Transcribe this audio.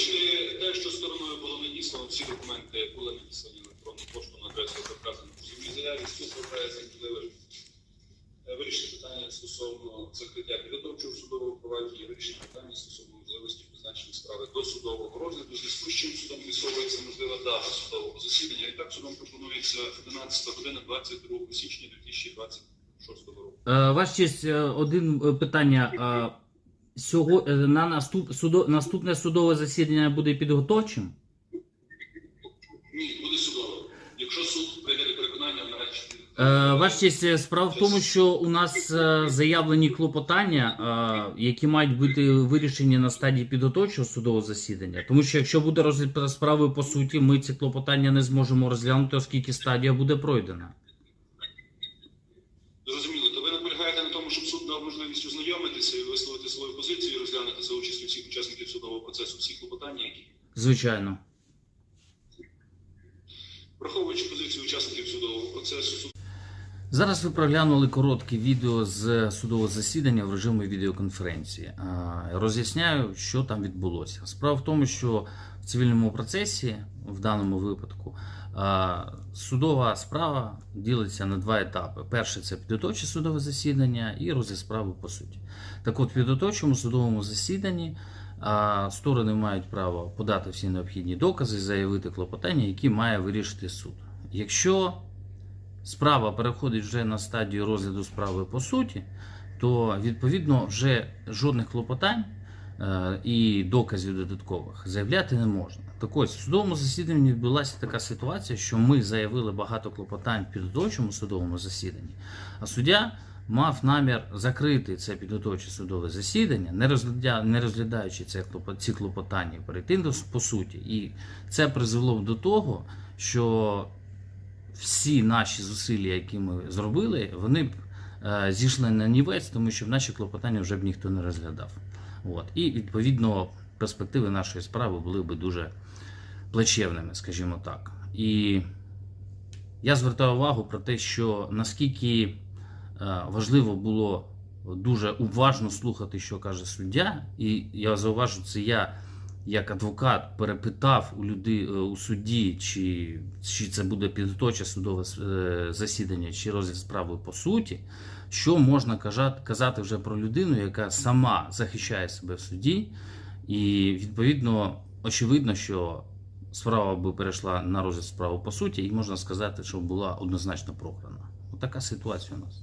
Враховуючи те, що стороною було надіслано, всі документи були надіслані електронну пошту на адресу, яка вказана в позовній заяві, суд вважає за е, вирішити питання стосовно закриття підготовчого судового провадження, вирішення питання стосовно можливості призначення справи до судового розгляду, зв'язку з чим судом висовується можлива дата судового засідання. І так судом пропонується 11 година 22 січня 2026 року. Е, Ваш честь, е, один е, питання. Сього, е, на наступ, судо, наступне судове засідання буде підготовчим? Ні, буде судово. Якщо суд прийде до переконання, наразі Е, Ваш честь, е, справа в тому, що у нас е, заявлені клопотання, е, які мають бути вирішені на стадії підготовчого судового засідання. Тому що якщо буде розгляд справи по суті, ми ці клопотання не зможемо розглянути, оскільки стадія буде пройдена. Зрозуміло, то ви наполягаєте на тому, щоб суд дав можливість ознайомитися і висловити свою позицію, і розглянути за участю всіх учасників судового процесу всі клопотання, які Звичайно. враховуючи позицію учасників судового процесу, Зараз ви проглянули коротке відео з судового засідання в режимі відеоконференції. Роз'ясняю, що там відбулося. Справа в тому, що в цивільному процесі, в даному випадку, судова справа ділиться на два етапи: перше це підготовче судове засідання і розгляд справи по суті. Так от, в підготовчому судовому засіданні сторони мають право подати всі необхідні докази, заявити клопотання, які має вирішити суд. Якщо справа переходить вже на стадію розгляду справи по суті, то відповідно вже жодних клопотань і доказів додаткових заявляти не можна. Так ось в судовому засіданні відбулася така ситуація, що ми заявили багато клопотань в підготовчому судовому засіданні, а суддя мав намір закрити це підготовче судове засідання, не розглядя, не розглядаючи це ці клопотання, перейти до по суті. І це призвело до того, що всі наші зусилля, які ми зробили, вони б е, зійшли на нівець, тому що наші клопотання вже б ніхто не розглядав. От. І відповідно перспективи нашої справи були б дуже плачевними, скажімо так. І я звертаю увагу про те, що наскільки е, важливо було дуже уважно слухати, що каже суддя, і я зауважу, це я як адвокат перепитав у люди е, у судді, чи, чи це буде підготовче судове е, засідання, чи розгляд справи по суті, що можна казати вже про людину, яка сама захищає себе в суді, і відповідно очевидно, що справа би перейшла на розгляд справи по суті, і можна сказати, що була однозначно програна. Отака ситуація у нас.